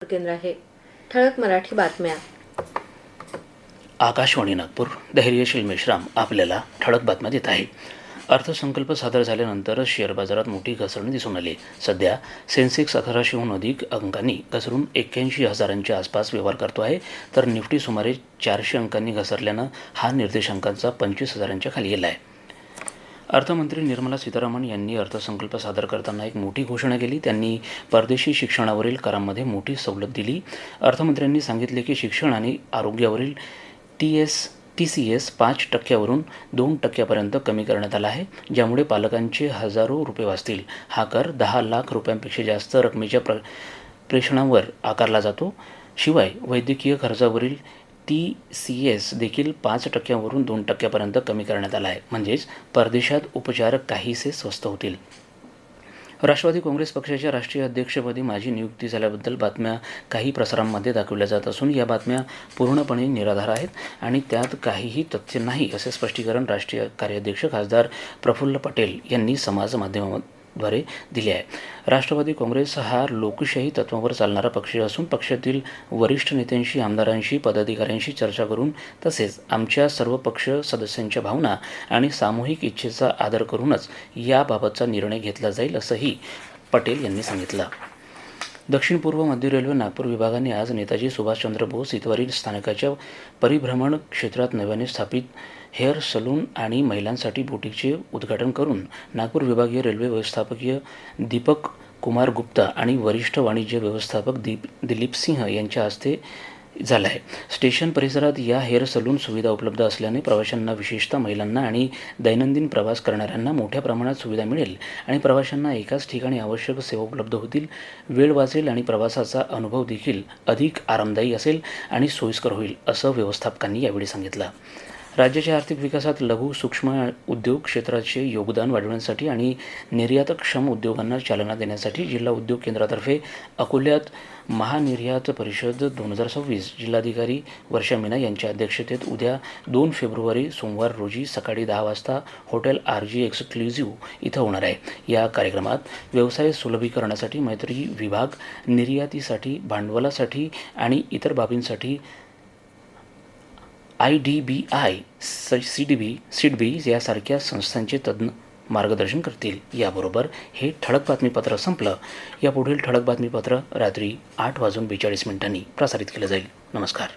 केंद्र आहे. ठळक मराठी बातम्या. आकाशवाणी नागपूर धैर्यशील मेश्राम आपल्याला ठळक बातम्या देत आहे. अर्थसंकल्प सादर झाल्यानंतर शेअर बाजारात मोठी घसरण दिसून आली. सध्या सेन्सेक्स अकराशेहून अधिक अंकांनी घसरून एक्क्याऐंशी हजारांच्या आसपास व्यवहार करतो आहे. तर निफ्टी सुमारे चारशे अंकांनी घसरल्यानं हा निर्देशांकांचा पंचवीस हजारांच्या खाली गेला आहे अर्थमंत्री निर्मला सीतारामन यांनी अर्थसंकल्प सादर करताना एक मोठी घोषणा केली. त्यांनी परदेशी शिक्षणावरील करांमध्ये मोठी सवलत दिली. अर्थमंत्र्यांनी सांगितले की शिक्षण आणि आरोग्यावरील T S T C S पाच टक्क्यावरून दोन टक्क्यापर्यंत कमी करण्यात आला आहे ज्यामुळे पालकांचे हजारो रुपये वाचतील. हा कर दहा लाख रुपयांपेक्षा जास्त रकमेच्या प्र प्रेषणावर आकारला जातो. शिवाय वैद्यकीय खर्चावरील टी सी एस देखील पाच टक्क्यावरून दोन टक्क्यापर्यंत कमी करण्यात आला आहे म्हणजेच परदेशात उपचार काहीसे स्वस्त होतील. राष्ट्रवादी काँग्रेस पक्षाच्या राष्ट्रीय अध्यक्षपदी माझी नियुक्ती झाल्याबद्दल बातम्या काही प्रसारांमध्ये दाखवल्या जात असून या बातम्या पूर्णपणे निराधार आहेत आणि त्यात काहीही तथ्य नाही असे स्पष्टीकरण राष्ट्रीय कार्याध्यक्ष खासदार प्रफुल्ल पटेल यांनी समाज द्वारे दिले आहे. राष्ट्रवादी काँग्रेस हा लोकशाही तत्वावर चालणारा पक्ष असून पक्षातील वरिष्ठ नेत्यांशी आमदारांशी पदाधिकाऱ्यांशी चर्चा करून तसेच आमच्या सर्व पक्ष सदस्यांच्या भावना आणि सामूहिक इच्छेचा आदर करूनच याबाबतचा निर्णय घेतला जाईल असंही पटेल यांनी सांगितलं. दक्षिण पूर्व मध्य रेल्वे नागपूर विभागाने आज नेताजी सुभाषचंद्र बोस इतवारी स्थानकाच्या परिभ्रमण क्षेत्रात नव्याने स्थापित हेअर सलून आणि महिलांसाठी बुटीकचे उद्घाटन करून नागपूर विभागीय रेल्वे व्यवस्थापकीय दीपक कुमार गुप्ता आणि वरिष्ठ वाणिज्य व्यवस्थापक दीप दिलीप सिंह यांच्या हस्ते झाला आहे स्टेशन परिसरात या हेअर सलून सुविधा उपलब्ध असल्याने प्रवाशांना विशेषतः महिलांना आणि दैनंदिन प्रवास करणाऱ्यांना मोठ्या प्रमाणात सुविधा मिळेल आणि प्रवाशांना एकाच ठिकाणी आवश्यक सेवा उपलब्ध होतील. वेळ वाचेल आणि प्रवासाचा अनुभव देखील अधिक आरामदायी असेल आणि सोयीस्कर होईल असं व्यवस्थापकांनी यावेळी सांगितलं. राज्याच्या आर्थिक विकासात लघु सूक्ष्म उद्योग क्षेत्राचे योगदान वाढवण्यासाठी आणि निर्यातक्षम उद्योगांना चालना देण्यासाठी जिल्हा उद्योग केंद्रातर्फे अकोल्यात महानिर्यात परिषद दोन हजार सव्वीस जिल्हाधिकारी वर्षा मीना यांच्या अध्यक्षतेत उद्या दोन फेब्रुवारी सोमवार रोजी सकाळी दहा वाजता हॉटेल आर जी एक्सक्लुझिव्ह इथं होणार आहे. या कार्यक्रमात व्यवसाय सुलभीकरणासाठी मैत्री विभाग निर्यातीसाठी भांडवलासाठी आणि इतर बाबींसाठी I D B I C D B seed बी यासारख्या संस्थांचे तज्ज्ञ मार्गदर्शन करतील. याबरोबर हे ठळक बातमीपत्र संपलं. यापुढील ठळक बातमीपत्र रात्री आठ वाजून बेचाळीस मिनिटांनी प्रसारित केलं जाईल. नमस्कार.